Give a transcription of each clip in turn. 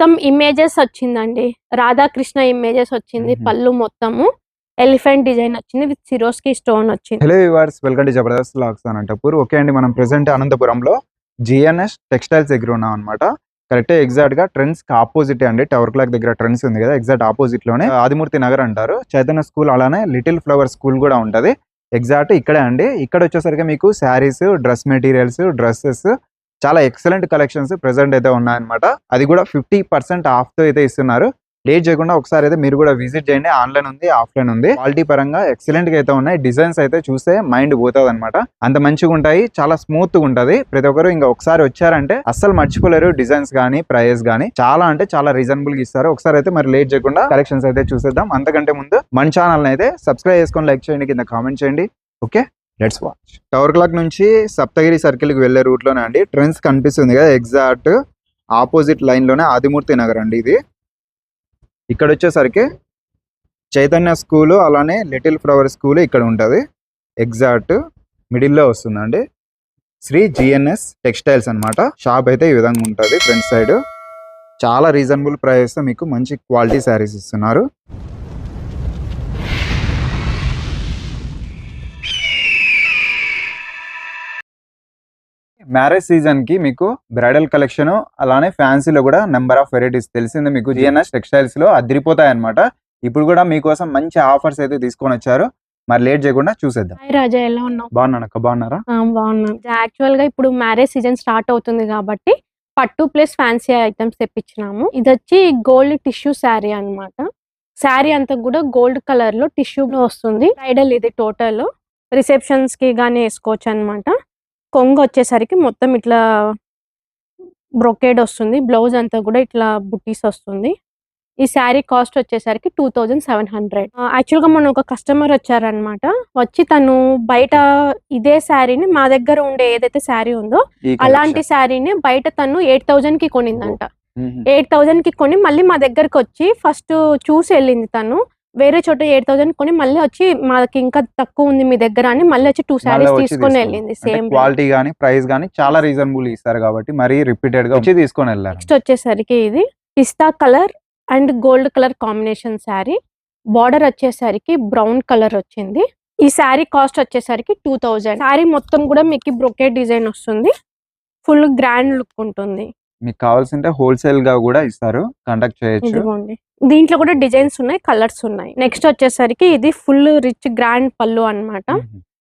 మొత్తం ఇమేజెస్ వచ్చిందండి. రాధాకృష్ణ ఇమేజెస్ వచ్చింది. పళ్ళు మొత్తము. ఎలిఫెంట్ డిజైన్ వచ్చింది విత్ సిరోస్కి స్టోన్ వచ్చింది. Hello viewers welcome to Jabardasth lakhs Anantapur okay అండి మనం ప్రెసెంట్ అనంతపురంలో జిఎన్ఎస్ టెక్స్టైల్స్ దగ్గర ఉన్నాం అనమాట కరెక్ట్ ఎగ్జాక్ట్గా ట్రెండ్స్కి ఆపోజిట్ అండి. టవర్ క్లాక్ దగ్గర ట్రెండ్స్ ఉంది కదా ఎగ్జాక్ట్ ఆపోజిట్లోనే. ఆదిమూర్తి నగర్ అంటారు. చైతన్య స్కూల్ అలానే లిటిల్ ఫ్లవర్ స్కూల్ కూడా ఉంటది. ఎగ్జాక్ట్ ఇక్కడే అండి. ఇక్కడ వచ్చేసరికి మీకు శారీస్ డ్రెస్ మెటీరియల్స్ డ్రెస్సెస్ చాలా ఎక్సలెంట్ కలెక్షన్స్ ప్రెసెంట్ అయితే ఉన్నాయన్నమాట. అది కూడా ఫిఫ్టీ పర్సెంట్ ఆఫ్తో అయితే ఇస్తున్నారు. లేట్ చేయకుండా ఒకసారి అయితే మీరు కూడా విజిట్ చేయండి. ఆన్లైన్ ఉంది ఆఫ్లైన్ ఉంది. క్వాలిటీ పరంగా ఎక్సలెంట్గా అయితే ఉన్నాయి. డిజైన్స్ అయితే చూస్తే మైండ్ పోతుంది అనమాట అంత మంచిగా ఉంటాయి చాలా స్మూత్గా ఉంటది. ప్రతి ఒక్కరు ఇంకా ఒకసారి వచ్చారంటే అస్సలు మర్చిపోలేరు డిజైన్స్ గానీ ప్రైస్ గానీ. చాలా అంటే చాలా రీజనబుల్గా ఇస్తారు. ఒకసారి అయితే మరి లేట్ చేయకుండా కలెక్షన్స్ అయితే చూసేద్దాం. అంతకంటే ముందు మన ఛానల్ అయితే సబ్స్క్రైబ్ చేసుకొని లైక్ చేయండి. కింద కామెంట్ చేయండి. Okay let's watch tower clock నుంచి సప్తగిరి సర్కిల్కి రూట్లోనే రూట్లోనే అండి. ట్రెండ్స్ కనిపిస్తుంది కదా ఎగ్జాక్ట్ ఆపోజిట్ లైన్లోనే ఆదిమూర్తి నగర్ అండి ఇది. ఇక్కడ వచ్చేసరికి చైతన్య స్కూల్ అలానే లిటిల్ ఫ్లవర్ స్కూల్ ఇక్కడ ఉంటుంది. ఎగ్జాక్ట్ మిడిల్లో వస్తుందండి. శ్రీ జిఎన్ఎస్ టెక్స్టైల్స్ అన్నమాట. షాప్ అయితే ఈ విధంగా ఉంటుంది ఫ్రంట్ సైడ్ చాలా రీజనబుల్ ప్రైస్తో మీకు మంచి క్వాలిటీ శారీస్ ఇస్తున్నారు. మ్యారేజ్ సీజన్కి మీకు బ్రైడల్ కలెక్షన్ అలానే ఫ్యాన్సీలో కూడా నెంబర్ ఆఫ్ వెరైటీస్ తెలిసింది. మీకు జిఎన్ఎస్ టెక్స్టైల్స్లో అదిరిపోతాయి అనమాట ఇప్పుడు కూడా మీకోసం మంచి ఆఫర్స్ అయితే తీసుకొని వచ్చారు. మరి లేట్ చేయకుండా చూసేద్దాం. రాజా ఎలా ఉన్నావు? బాగున్నాను అక్క బాగున్నారా? బాగున్నాను. యాక్చువల్గా ఇప్పుడు మ్యారేజ్ సీజన్ స్టార్ట్ అవుతుంది కాబట్టి పట్టు ప్లస్ ఫ్యాన్సీ ఐటమ్స్ తెప్పించినాము. ఇది వచ్చి గోల్డ్ టిష్యూ శారీ అన్నమాట. శారీ అంతా కూడా గోల్డ్ కలర్లో టిష్యూ వస్తుంది. బ్రైడల్ ఇది టోటల్ రిసెప్షన్స్కి గానీ వేసుకోవచ్చు అన్నమాట. కొంగు వచ్చేసరికి మొత్తం ఇట్లా బ్రొకేడ్ వస్తుంది. బ్లౌజ్ అంతా కూడా ఇట్లా బుట్టీస్ వస్తుంది. ఈ శారీ కాస్ట్ వచ్చేసరికి టూ థౌజండ్ సెవెన్ హండ్రెడ్. యాక్చువల్గా మొన్న ఒక కస్టమర్ వచ్చారనమాట వచ్చి తను బయట ఇదే శారీని మా దగ్గర ఉండే ఏదైతే శారీ ఉందో అలాంటి శారీని బయట తను ఎయిట్ థౌజండ్కి కొనిందంట. ఎయిట్ థౌజండ్కి కొని మళ్ళీ మా దగ్గరకు వచ్చి ఫస్ట్ చూసి వెళ్ళింది తను. వేరే చోట ఎయిట్ థౌజండ్ కొని మళ్ళీ వచ్చి మాకు ఇంకా తక్కువ ఉంది మీ దగ్గర అని మళ్ళీ వచ్చి టూ వచ్చి తీసుకొని. వెళ్ళింది సేమ్ క్వాలిటీ గానీ ప్రైస్ గానీ చాలా రీజనబుల్ ఇస్తారు కాబట్టి మరీ రిపీటెడ్గా వచ్చి తీసుకొని వెళ్ళారు. నెక్స్ట్ వచ్చేసరికి ఇది పిస్తా colour and gold colour combination sari border వచ్చేసరికి బ్రౌన్ కలర్ వచ్చింది. ఈ శారీ కాస్ట్ వచ్చేసరికి టూ థౌజండ్ శారీ మొత్తం కూడా మీకు బ్రొకెట్ డిజైన్ వస్తుంది. ఫుల్ గ్రాండ్ లుక్ ఉంటుంది. మీకు కావాల్సింటే హోల్సేల్గా కూడా ఇస్తారు కాంటాక్ట్ చేయొచ్చు. ఇదిగోండి. దీంట్లో కూడా డిజైన్స్ ఉన్నాయి కలర్స్ ఉన్నాయి. నెక్స్ట్ వచ్చేసరికి ఇది ఫుల్ రిచ్ గ్రాండ్ పళ్ళు అన్నమాట.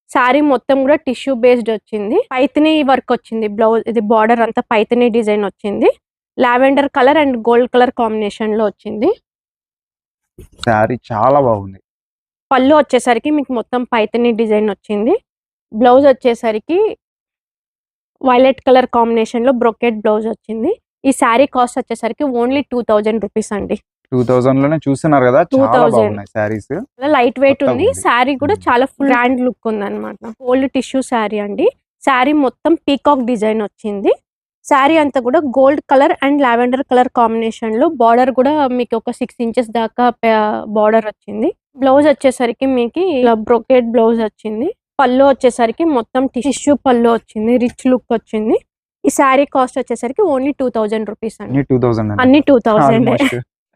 శారీ మొత్తం కూడా టిష్యూ బేస్డ్ వచ్చింది. పైతని వర్క్ వచ్చింది బ్లౌజ్ ఇది బార్డర్ అంతా పైతని డిజైన్ వచ్చింది. Lavender colour and gold colour కాంబినేషన్లో వచ్చింది. శారీ చాలా బాగుంది. పళ్ళు వచ్చేసరికి మీకు మొత్తం పైతని డిజైన్ వచ్చింది. బ్లౌజ్ వచ్చేసరికి వైలెట్ కలర్ కాంబినేషన్లో బ్రొకెట్ బ్లౌజ్ వచ్చింది. ఈ శారీ కాస్ట్ వచ్చేసరికి ఓన్లీ టూ థౌజండ్ రూపీస్ అండి. టూ థౌజండ్లోనే చూస్తున్నారు కదా చాలా 2000. బాగున్నాయి శారీస్. లైట్ వెయిట్ ఉంది. శారీ కూడా. చాలా ఫుల్ గ్రాండ్ లుక్ ఉంది అనమాట గోల్డ్ టిష్యూ శారీ అండి. శారీ మొత్తం పీకాక్ డిజైన్ వచ్చింది. శారీ అంతా కూడా gold colour and lavender colour కాంబినేషన్లో బార్డర్ కూడా మీకు ఒక సిక్స్ ఇంచెస్ దాకా బార్డర్ వచ్చింది. బ్లౌజ్ వచ్చేసరికి మీకు ఇలా బ్రొకెట్ బ్లౌజ్ వచ్చింది. పళ్ళు వచ్చేసరికి మొత్తం టిష్యూ పళ్ళు వచ్చింది రిచ్ లుక్ వచ్చింది. ఈ శారీ కాస్ట్ వచ్చేసరికి ఓన్లీ టూ థౌజండ్ రూపీస్ అండి. అన్ని టూ థౌసండ్ అన్ని టూ థౌజండ్.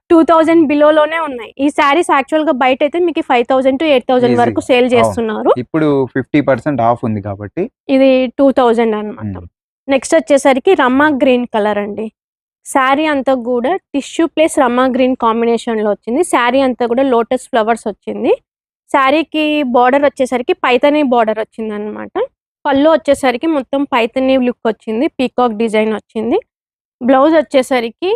టూ థౌజండ్ బిలోలోనే ఉన్నాయి. ఈ శారీస్ యాక్చువల్గా బయట అయితే మీకు five thousand to eight thousand. వరకు సేల్ చేస్తున్నారు. ఇప్పుడు ఫిఫ్టీ పర్సెంట్ ఆఫ్ ఉంది కాబట్టి. ఇది టూ థౌజండ్ అనమాట. నెక్స్ట్ వచ్చేసరికి రమ్మా గ్రీన్ కలర్ అండి. శారీ అంతా కూడా టిష్యూ ప్లస్ రమ్మా గ్రీన్ కాంబినేషన్లో వచ్చింది. శారీ అంతా కూడా లోటస్ ఫ్లవర్స్ వచ్చింది. శారీకి బార్డర్ వచ్చేసరికి పైతనీ బార్డర్ వచ్చింది అనమాట పళ్ళు వచ్చేసరికి మొత్తం పైతనీ లుక్ వచ్చింది. పీకాక్ డిజైన్ వచ్చింది. బ్లౌజ్ వచ్చేసరికి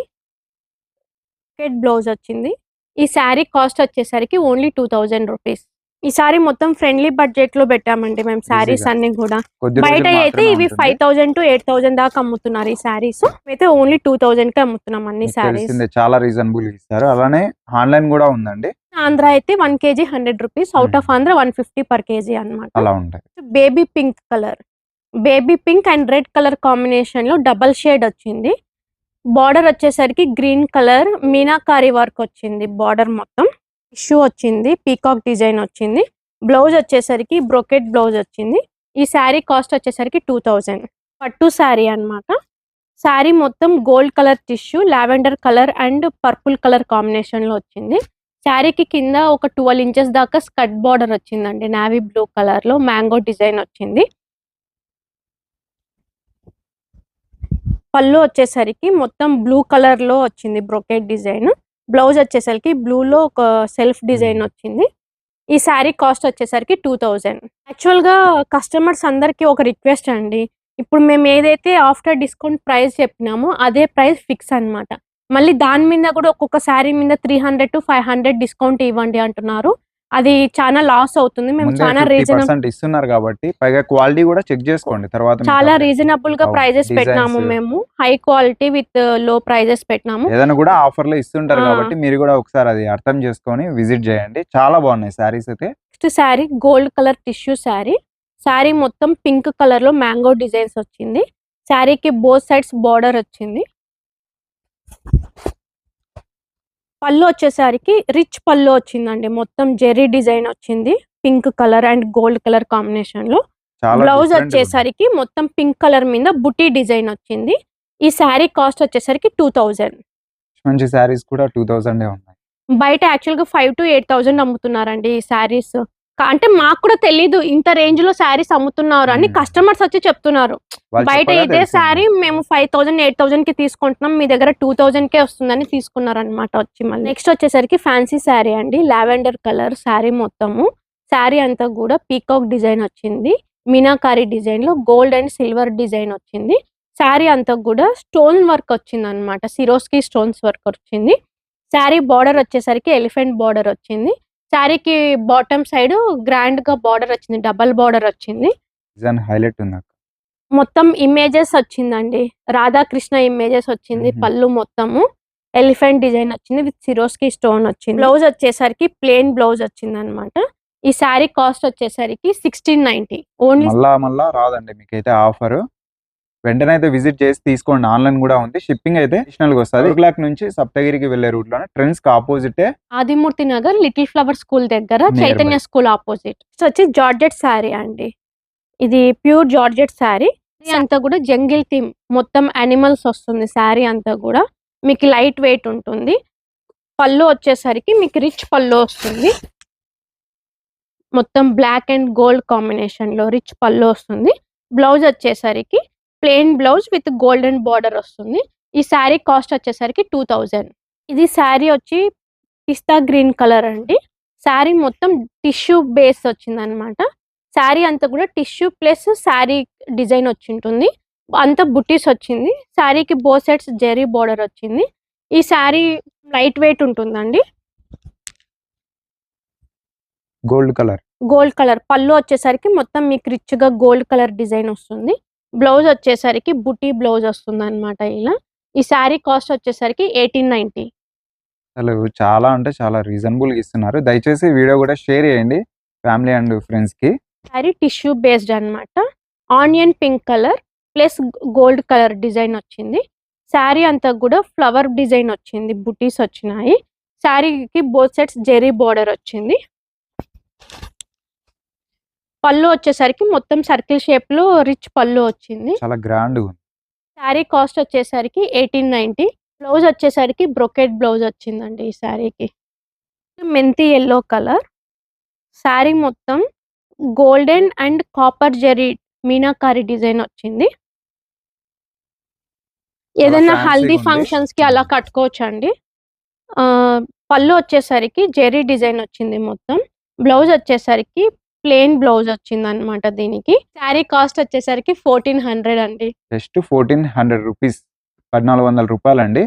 బ్లౌజ్ వచ్చింది. ఈ శారీ కాస్ట్ వచ్చేసరికి ఓన్లీ టూ థౌజండ్ రూపీస్. ఈ సారీ మొత్తం ఫ్రెండ్లీ బడ్జెట్లో పెట్టామండి మేము శారీస్. అన్ని కూడా. బయట అయితే ఇవి. Five thousand to eight thousand దాకా అమ్ముతున్నారు ఈ శారీస్. అయితే ఓన్లీ టూ థౌసండ్కి అమ్ముతున్నాం అన్ని శారీస్. చాలా రీజనబుల్ ఇస్తారు. అలానే ఆన్లైన్ కూడా ఉందండి. ఆంధ్ర అయితే one KG hundred rupees out. Of Andhra one fifty per KG అనమాట baby pink colour baby pink and red colour కాంబినేషన్లో డబల్ షేడ్ వచ్చింది. బార్డర్ వచ్చేసరికి గ్రీన్ కలర్ మీనాకారి వర్క్ వచ్చింది బార్డర్ మొత్తం. ఇష్యూ వచ్చింది పీకాక్ డిజైన్ వచ్చింది. బ్లౌజ్ వచ్చేసరికి బ్రొకెట్ బ్లౌజ్ వచ్చింది. ఈ శారీ కాస్ట్ వచ్చేసరికి టూ థౌజండ్ పట్టు శారీ అన్నమాట. శారీ మొత్తం gold colour tissue lavender colour and purple colour కాంబినేషన్లో వచ్చింది. శారీకి కింద ఒక ట్వెల్వ్ ఇంచెస్ దాకా స్కట్ బార్డర్ వచ్చిందండి. నావీ బ్లూ కలర్లో మ్యాంగో డిజైన్ వచ్చింది. పళ్ళు వచ్చేసరికి మొత్తం బ్లూ కలర్లో వచ్చింది బ్రొకెట్ డిజైన్. బ్లౌజ్ వచ్చేసరికి బ్లూ లో ఒక సెల్ఫ్ డిజైన్ వచ్చింది. ఈ శారీ కాస్ట్ వచ్చేసరికి టూ థౌజండ్. యాక్చువల్గా కస్టమర్స్ అందరికి ఒక రిక్వెస్ట్ అండి. ఇప్పుడు మేము ఏదైతే ఆఫ్టర్ డిస్కౌంట్ ప్రైస్ చెప్పినామో అదే ప్రైస్ ఫిక్స్ అన్నమాట. మళ్ళీ దాని మీద కూడా ఒక్కొక్క శారీ మీద three hundred to five hundred discount ఇవ్వండి అంటున్నారు. అది చాలా లాస్ అవుతుంది. మేము చాలా రీజనబుల్ ఇస్తున్నారు కాబట్టి పైగా క్వాలిటీ కూడా చెక్ చేసుకోండి. తర్వాత చాలా రీజనబుల్గా ప్రైజెస్ పెట్టినాము. మేము. హై క్వాలిటీ విత్లో ప్రైజెస్ పెట్టినాము. ఏదైనా కూడా ఆఫర్లో ఇస్తుంటారు. కాబట్టి మీరు కూడా ఒకసారి అది అర్థం చేసుకొని విజిట్ చేయండి. చాలా బాగున్నాయి శారీస్ అయితే. Next sari gold colour tissue sari. Sari మొత్తం పింక్ కలర్లో మ్యాంగో డిజైన్స్ వచ్చింది. శారీకి బోత్ సైడ్స్ బార్డర్ వచ్చింది. పళ్ళు వచ్చేసరికి రిచ్ పళ్ళు వచ్చిందండి. మొత్తం జెరీ డిజైన్ వచ్చింది. Pink colour and gold colour కాంబినేషన్లో. బ్లౌజ్. వచ్చేసరికి మొత్తం పింక్ కలర్ మీద బుటీ డిజైన్ వచ్చింది. ఈ శారీ కాస్ట్ వచ్చేసరికి టూ థౌజండ్. మంచి శారీస్ కూడా టూ థౌసండ్ ఉన్నాయి. బయట యాక్చువల్గా ఫైవ్ టు ఎయిట్ థౌసండ్ అమ్ముతున్నారండి ఈ శారీస్. అంటే మాకు కూడా తెలీదు ఇంత రేంజ్లో శారీస్ అమ్ముతున్నారు అని. కస్టమర్స్ వచ్చి చెప్తున్నారు. బయట ఇదే. శారీ మేము ఫైవ్ థౌసండ్ ఎయిట్ థౌసండ్కి తీసుకుంటున్నాం. మీ దగ్గర టూ థౌసండ్ కే వస్తుందని తీసుకున్నారు అనమాట వచ్చి మళ్ళీ. నెక్స్ట్ వచ్చేసరికి ఫ్యాన్సీ శారీ అండి. లావెండర్ కలర్ శారీ మొత్తము. శారీ అంతా కూడా పీకాక్ డిజైన్ వచ్చింది. మీనాకారి డిజైన్లో గోల్డ్ అండ్ సిల్వర్ డిజైన్ వచ్చింది. శారీ అంతా కూడా స్టోన్ వర్క్ వచ్చింది అనమాట సిరోస్కి స్టోన్స్ వర్క్ వచ్చింది. శారీ బార్డర్ వచ్చేసరికి ఎలిఫెంట్ బార్డర్ వచ్చింది. శారీకి బాటమ్ సైడ్ గ్రాండ్గా బార్డర్ వచ్చింది డబల్ బార్డర్ వచ్చింది. డిజైన్ హైలైట్ ఉంది అక్క. మొత్తం ఇమేజెస్ వచ్చిందండి. రాధాకృష్ణ ఇమేజెస్ వచ్చింది మ్మ్. పళ్ళు మొత్తము. ఎలిఫెంట్ డిజైన్ వచ్చింది విత్ సిరోస్కి స్టోన్ వచ్చింది. బ్లౌజ్ వచ్చేసరికి ప్లెయిన్ బ్లౌజ్ వచ్చింది అనమాట ఈ శారీ కాస్ట్ వచ్చేసరికి సిక్స్టీన్ నైన్టీ ఓన్లీ మళ్ళా మళ్ళా రాదండి మీకైతే ఆఫర్. వెంటనే అయితే విజిట్ చేసి తీసుకోండి. ఆన్లైన్ కూడా ఉంది. షిప్పింగ్ అయితే అడిషనల్గా వస్తుంది క్లాక్ నుంచి సప్తగిరికి వెళ్ళే రూట్లోనే ట్రెండ్స్కి opposite Adimurthy Nagar little flower school దగ్గర. చైతన్య స్కూల్ ఆపోజిట్ వచ్చి జార్జెట్ శారీ అండి. ఇది ప్యూర్ జార్జెట్ శారీ. అంతా కూడా జంగిల్ థీమ్. మొత్తం అనిమల్స్ వస్తుంది శారీ అంతా కూడా. మీకు లైట్ వెయిట్ ఉంటుంది. పళ్ళు వచ్చేసరికి మీకు రిచ్ పళ్ళు వస్తుంది. మొత్తం బ్లాక్ అండ్ గోల్డ్ కాంబినేషన్లో రిచ్ పళ్ళు వస్తుంది. బ్లౌజ్ వచ్చేసరికి plain blouse with golden border వస్తుంది. ఈ శారీ కాస్ట్ వచ్చేసరికి టూ థౌజండ్. ఇది శారీ వచ్చి పిస్తా గ్రీన్ కలర్ అండి. శారీ మొత్తం టిష్యూ బేస్ వచ్చింది అనమాట శారీ అంతా కూడా టిష్యూ ప్లస్ శారీ డిజైన్ వచ్చి ఉంటుంది అంతా బుటీస్ వచ్చింది. శారీకి బో సెట్స్ జెరీ బార్డర్ వచ్చింది. ఈ శారీ లైట్ వెయిట్ ఉంటుందండి. Gold colour. Gold colour. పళ్ళు వచ్చేసరికి మొత్తం మీకు రిచ్గా గోల్డ్ కలర్ డిజైన్ వస్తుంది. బ్లౌజ్ వచ్చేసరికి బుటీ బ్లౌజ్ వస్తుంది అనమాట ఇలా. ఈ శారీ కాస్ట్ వచ్చేసరికి ఎయిటీన్ నైన్టీ. అసలు చాలా అంటే చాలా రీజనబుల్ ఇస్తున్నారు. దయచేసి వీడియో కూడా షేర్ చేయండి ఫ్యామిలీ అండ్ ఫ్రెండ్స్కి శారీ టిష్యూ బేస్డ్ అన్నమాట. Onion pink colour plus gold colour design వచ్చింది. శారీ అంతా కూడా ఫ్లవర్ డిజైన్ వచ్చింది. బుటీస్ వచ్చినాయి. శారీకి బోత్ సెట్స్ జెరీ బార్డర్ వచ్చింది. పళ్ళు వచ్చేసరికి మొత్తం సర్కిల్ షేప్లో రిచ్ పళ్ళు వచ్చింది. చాలా గ్రాండ్ శారీ కాస్ట్ వచ్చేసరికి ఎయిటీన్ నైన్టీ. బ్లౌజ్ వచ్చేసరికి బ్రొకెట్ బ్లౌజ్ వచ్చిందండి ఈ శారీకి. మెంతి ఎల్లో కలర్. శారీ మొత్తం గోల్డెన్ అండ్ కాపర్ జెరీ మీనాకారి డిజైన్ వచ్చింది. ఏదైనా హల్దీ. ఫంక్షన్స్కి అలా కట్టుకోవచ్చు అండి పళ్ళు వచ్చేసరికి జెరీ డిజైన్ వచ్చింది మొత్తం. బ్లౌజ్ వచ్చేసరికి ప్లెయిన్ బ్లౌజ్ వచ్చింది అనమాట దీనికి. శారీ కాస్ట్ వచ్చేసరికి ఫోర్టీన్ హండ్రెడ్ అండి. జస్ట్ ఫోర్టీన్ హండ్రెడ్ రూపీస్ పద్నాలుగు వందల రూపాయలు అండి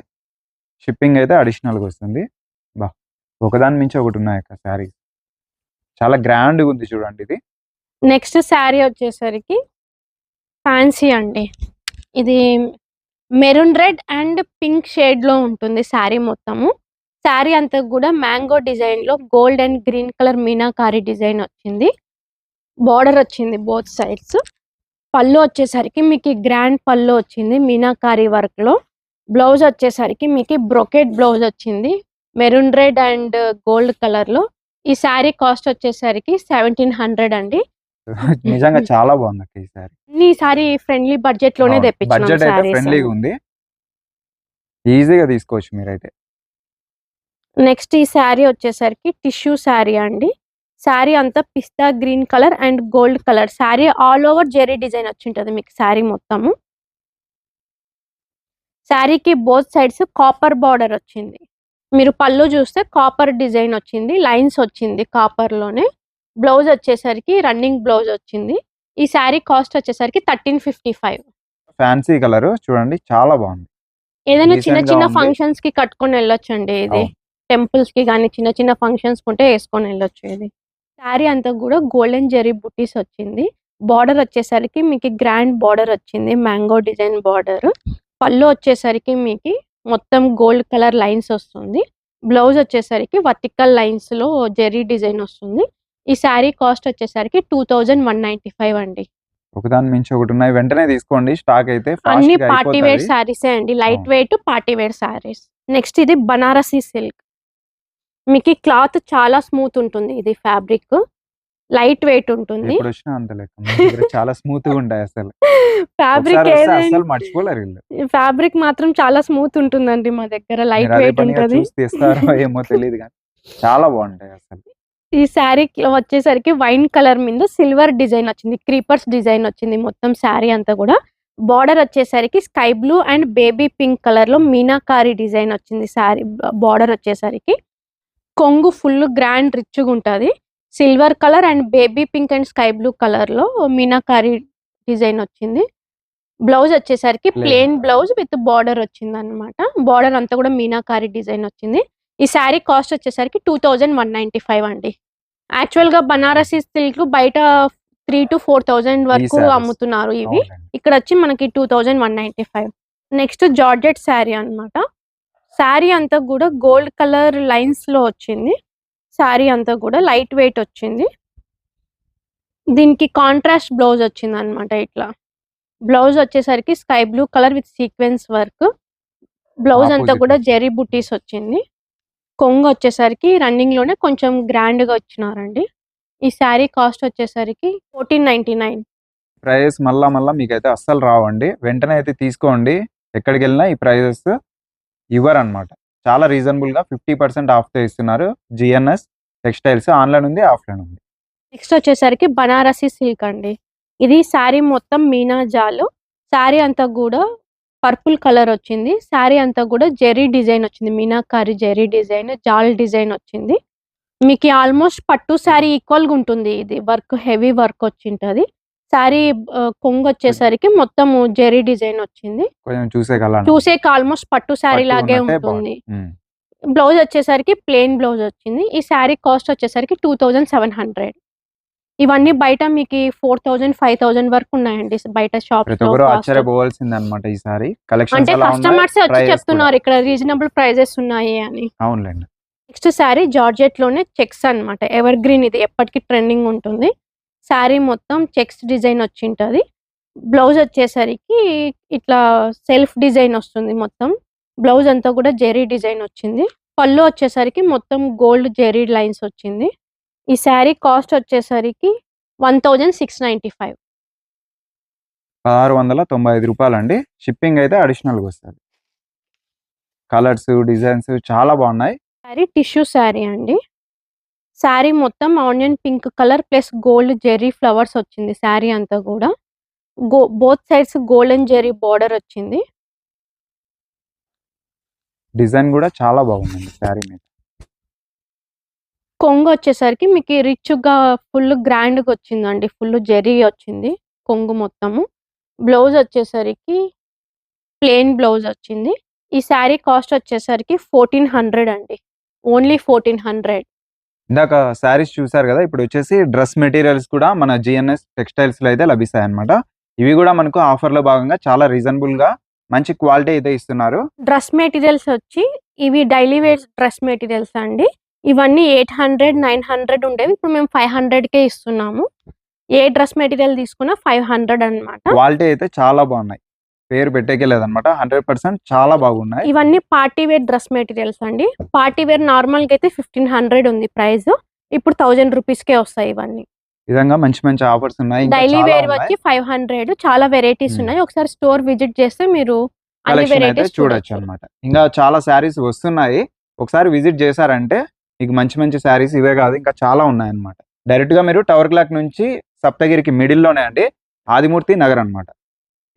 షిప్పింగ్ అయితే అడిషనల్గా వస్తుంది. బా ఒకదాని మించి ఒకటి ఉన్నాయి అక్క శారీ చాలా గ్రాండ్ ఉంది చూడండి ఇది. నెక్స్ట్ శారీ వచ్చేసరికి ఫ్యాన్సీ అండి. ఇది మెరూన్ రెడ్ అండ్ పింక్ షేడ్లో ఉంటుంది శారీ మొత్తము. శారీ అంతా కూడా మ్యాంగో డిజైన్లో gold and green colour meenakari design వచ్చింది. బార్డర్ వచ్చింది బోత్ సైడ్స్ పళ్ళు వచ్చేసరికి మీకు గ్రాండ్ పళ్ళు వచ్చింది మీనాకారి వర్క్లో బ్లౌజ్ వచ్చేసరికి మీకు బ్రొకెట్ బ్లౌజ్ వచ్చింది. మెరూన్ రెడ్ అండ్ గోల్డ్ కలర్లో. ఈ శారీ కాస్ట్ వచ్చేసరికి సెవెంటీన్ హండ్రెడ్ అండి. నిజంగా చాలా బాగుంది ఈ సారీ ఫ్రెండ్లీ బడ్జెట్లోనే తెప్పించాం బడ్జెట్ అయితే సారీస్ ఫ్రెండ్లీగా ఉంది. ఈజీగా తీసుకోవచ్చు మీరైతే. నెక్స్ట్ ఈ శారీ వచ్చేసరికి టిష్యూ శారీ అండి. శారీ అంతా పిస్తా green colour and gold colour. Sari all over zari design వచ్చి ఉంటుంది మీకు శారీ మొత్తము. శారీకి బోత్ సైడ్స్ కాపర్ బార్డర్ వచ్చింది. మీరు పళ్ళు చూస్తే కాపర్ డిజైన్ వచ్చింది లైన్స్ వచ్చింది కాపర్లోనే. బ్లౌజ్ వచ్చేసరికి రన్నింగ్ బ్లౌజ్ వచ్చింది. ఈ శారీ కాస్ట్ వచ్చేసరికి thirteen fifty five. Fancy colour చూడండి చాలా బాగుంది. ఏదైనా చిన్న చిన్న. ఫంక్షన్స్కి కట్టుకొని వెళ్ళొచ్చు అండి ఇది. టెంపుల్స్కి కానీ చిన్న చిన్న ఫంక్షన్స్ ఉంటే వేసుకొని వెళ్ళొచ్చు ఇది. శారీ అంతా కూడా గోల్డెన్ జెరీ బుటీస్ వచ్చింది. బార్డర్ వచ్చేసరికి మీకు గ్రాండ్ బార్డర్ వచ్చింది. Mango design border. పళ్ళు వచ్చేసరికి మీకు మొత్తం గోల్డ్ కలర్ లైన్స్ వస్తుంది. బ్లౌజ్ వచ్చేసరికి వర్టికల్ లైన్స్లో జెరీ డిజైన్ వస్తుంది. ఈ శారీ కాస్ట్ వచ్చేసరికి two thousand one ninety five అండి. ఒకదాని మించి ఒకటి ఉన్నాయి వెంటనే తీసుకోండి. స్టాక్ అయితే అన్ని పార్టీ వేర్. శారీసే అండి. Light. Weight party wear saris. Next ఇది బనారసి సిల్క్. మీకు క్లాత్ చాలా స్మూత్ ఉంటుంది. ఇది ఫ్యాబ్రిక్. లైట్ వెయిట్ ఉంటుంది. చాలా స్మూత్ ఉంటాయి అసలు. ఫ్యాబ్రిక్ ఫ్యాబ్రిక్ మాత్రం చాలా స్మూత్ ఉంటుందండి మా దగ్గర. లైట్ వెయిట్ ఉంటుంది. ఏమో తెలియదు కానీ చాలా బాగుంటాయి అసలు. ఈ శారీ వచ్చేసరికి వైన్ కలర్ మీద సిల్వర్ డిజైన్ వచ్చింది. క్రీపర్స్ డిజైన్ వచ్చింది మొత్తం శారీ అంతా కూడా. బార్డర్ వచ్చేసరికి sky blue and baby pink కలర్లో మీనాకారి డిజైన్ వచ్చింది శారీ. బార్డర్ వచ్చేసరికి. కొంగు ఫుల్ గ్రాండ్ రిచ్గా ఉంటుంది. Silver colour and baby pink and sky blue కలర్లో మీనాకారి డిజైన్ వచ్చింది. బ్లౌజ్ వచ్చేసరికి. ప్లెయిన్ బ్లౌజ్ విత్ బార్డర్ వచ్చింది అనమాట బార్డర్ అంతా కూడా మీనాకారి డిజైన్ వచ్చింది. ఈ శారీ కాస్ట్ వచ్చేసరికి two thousand one ninety five అండి. యాక్చువల్గా బనారసి సిల్క్ బయట త్రీ టు ఫోర్ థౌజండ్ వరకు. అమ్ముతున్నారు ఇవి. ఇక్కడ వచ్చి మనకి two thousand one ninety five. Next georgette sari అన్నమాట. శారీ అంతా కూడా గోల్డ్ కలర్ లైన్స్లో వచ్చింది. శారీ అంతా కూడా లైట్ వెయిట్ వచ్చింది. దీనికి కాంట్రాస్ట్ బ్లౌజ్ వచ్చింది అనమాట ఇట్లా. బ్లౌజ్ వచ్చేసరికి sky blue colour with sequence work. Blouse అంతా కూడా. జెరీ బుటీస్ వచ్చింది. కొంగు వచ్చేసరికి రన్నింగ్లోనే కొంచెం గ్రాండ్గా వచ్చినారండి ఈ శారీ కాస్ట్ వచ్చేసరికి ఫోర్టీన్ నైన్టీ నైన్. ప్రైజెస్ మళ్ళా మళ్ళా మీకైతే అస్సలు రావండి. వెంటనే అయితే తీసుకోండి. ఎక్కడికి వెళ్ళినా ఈ ప్రైజెస్ ఇవ్వరు అనమాట చాలా రీజనబుల్గా ఫిఫ్టీ పర్సెంట్ ఆఫ్తో ఇస్తున్నారు జిఎన్ఎస్ టెక్స్టైల్స్ ఆన్లైన్ ఉంది ఆఫ్లైన్ ఉంది. నెక్స్ట్ వచ్చేసరికి బనారసి సిల్క్ అండి. ఇది శారీ మొత్తం మీనా జాలు. శారీ అంతా కూడా పర్పుల్ కలర్ వచ్చింది. శారీ అంతా కూడా జెరీ డిజైన్ వచ్చింది. మీనాకారి జెరీ డిజైన్ జాల్ డిజైన్ వచ్చింది. మీకు ఆల్మోస్ట్ పట్టు శారీ ఈక్వల్గా ఉంటుంది. ఇది వర్క్ హెవీ వర్క్ వచ్చింటది. శారీ కొంగు వచ్చేసరికి మొత్తం జెరీ డిజైన్ వచ్చింది. చూసే ఆల్మోస్ట్ పట్టు శారీ లాగే ఉంటుంది. బ్లౌజ్ వచ్చేసరికి ప్లెయిన్ బ్లౌజ్ వచ్చింది. ఈ శారీ కాస్ట్ వచ్చేసరికి టూ థౌజండ్ సెవెన్ హండ్రెడ్. ఇవన్నీ బయట మీకు ఫోర్ థౌజండ్ ఫైవ్ థౌజండ్ వరకు ఉన్నాయండి బయట షాప్ అనమాట ఈసారి అంటే కస్టమర్స్ వచ్చి చెప్తున్నారు ఇక్కడ రీజనబుల్ ప్రైజెస్ ఉన్నాయి అని. అవునులేండి. నెక్స్ట్ శారీ జార్జెట్లోనే చెక్స్ అన్నమాట. ఎవర్ గ్రీన్ ఇది ఎప్పటికీ ట్రెండింగ్ ఉంటుంది. శారీ మొత్తం చెక్స్ డిజైన్ వచ్చి ఉంటుంది బ్లౌజ్ వచ్చేసరికి ఇట్లా సెల్ఫ్ డిజైన్ వస్తుంది మొత్తం. బ్లౌజ్ అంతా కూడా జెరీ డిజైన్ వచ్చింది. పళ్ళు వచ్చేసరికి మొత్తం గోల్డ్ జెరీ లైన్స్ వచ్చింది. ఈ శారీ కాస్ట్ వచ్చేసరికి one thousand six ninety five. పదహారు వందల తొంభై ఐదు రూపాయలు అండి షిప్పింగ్ అయితే అడిషనల్గా వస్తుంది. కలర్స్ డిజైన్స్ చాలా బాగున్నాయి. శారీ టిష్యూ శారీ అండి. శారీ మొత్తం onion pink colour plus gold zari flowers వచ్చింది శారీ అంతా కూడా. Go both sides golden zari border వచ్చింది. డిజైన్ కూడా చాలా బాగుందండి శారీ మీద. కొంగు వచ్చేసరికి మీకు రిచ్గా ఫుల్ గ్రాండ్గా వచ్చిందండి. ఫుల్ జెర్రీ వచ్చింది కొంగు మొత్తము. బ్లౌజ్ వచ్చేసరికి ప్లెయిన్ బ్లౌజ్ వచ్చింది. ఈ శారీ కాస్ట్ వచ్చేసరికి ఫోర్టీన్ హండ్రెడ్ అండి. Only fourteen hundred. ఇందాక శారీస్ చూసారు కదా ఇప్పుడు వచ్చేసి డ్రెస్ మెటీరియల్స్ కూడా మన జిఎన్ఎస్ టెక్స్టైల్స్లో అయితే లభిస్తాయి అనమాట ఇవి కూడా మనకు ఆఫర్లో భాగంగా చాలా రీజనబుల్గా మంచి క్వాలిటీ అయితే ఇస్తున్నారు. డ్రెస్ మెటీరియల్స్ వచ్చి ఇవి డైలీ వేర్ డ్రెస్ మెటీరియల్స్ అండి. ఇవన్నీ ఎయిట్ హండ్రెడ్ నైన్ హండ్రెడ్ ఉండేవి. ఇప్పుడు మేము ఫైవ్ హండ్రెడ్కే ఇస్తున్నాము. ఏ డ్రెస్ మెటీరియల్ తీసుకున్నా ఫైవ్ హండ్రెడ్ అన్నమాట. క్వాలిటీ అయితే చాలా బాగున్నాయి. పేరు పెట్టేకే లేదనమాట హండ్రెడ్ పర్సెంట్ చాలా బాగున్నాయి. ఇవన్నీ పార్టీ వేర్ డ్రెస్ మెటీరియల్స్ అండి. పార్టీ వేర్ నార్మల్గా అయితే ఫిఫ్టీన్ హండ్రెడ్ ఉంది ప్రైస్. ఇప్పుడు థౌజండ్ రూపీస్ కే వస్తాయి ఇవన్నీ. విధంగా మంచి మంచి ఆఫర్స్ ఉన్నాయి. Daily wear. వచ్చి ఫైవ్ హండ్రెడ్. చాలా వెరైటీస్. ఉన్నాయి. ఒకసారి స్టోర్ విజిట్ చేస్తే మీరు చూడొచ్చు. అన్నమాట. ఇంకా చాలా శారీస్ వస్తున్నాయి. ఒకసారి విజిట్ చేశారంటే మీకు మంచి మంచి శారీస్ ఇవే కాదు ఇంకా చాలా ఉన్నాయి అన్నమాట డైరెక్ట్గా మీరు టవర్ క్లాక్ నుంచి సప్తగిరికి మిడిల్లోనే అండి. ఆదిమూర్తి నగర్ అన్నమాట.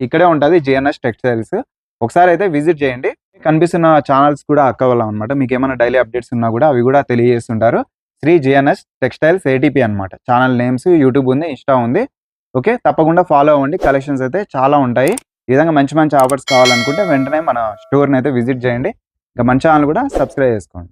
ఇక్కడే ఉంటది జిఎన్ఎస్ టెక్స్టైల్స్ ఒకసారి అయితే విజిట్ చేయండి. కనిపిస్తున్న ఛానల్స్ కూడా అక్క వాళ్ళం అనమాట మీకు ఏమైనా డైలీ అప్డేట్స్ ఉన్నా కూడా అవి కూడా తెలియజేస్తుంటారు. శ్రీ జిఎన్ఎస్ టెక్స్టైల్స్ ఏటీపీ అన్నమాట. ఛానల్ నేమ్స్ యూట్యూబ్ ఉంది ఇన్స్టా ఉంది. ఓకే తప్పకుండా ఫాలో అవ్వండి. కలెక్షన్స్ అయితే చాలా ఉంటాయి. ఈ విధంగా మంచి మంచి ఆఫర్స్ కావాలనుకుంటే వెంటనే మన స్టోర్ని అయితే విజిట్ చేయండి. ఇంకా మన ఛానల్ కూడా సబ్స్క్రైబ్ చేసుకోండి.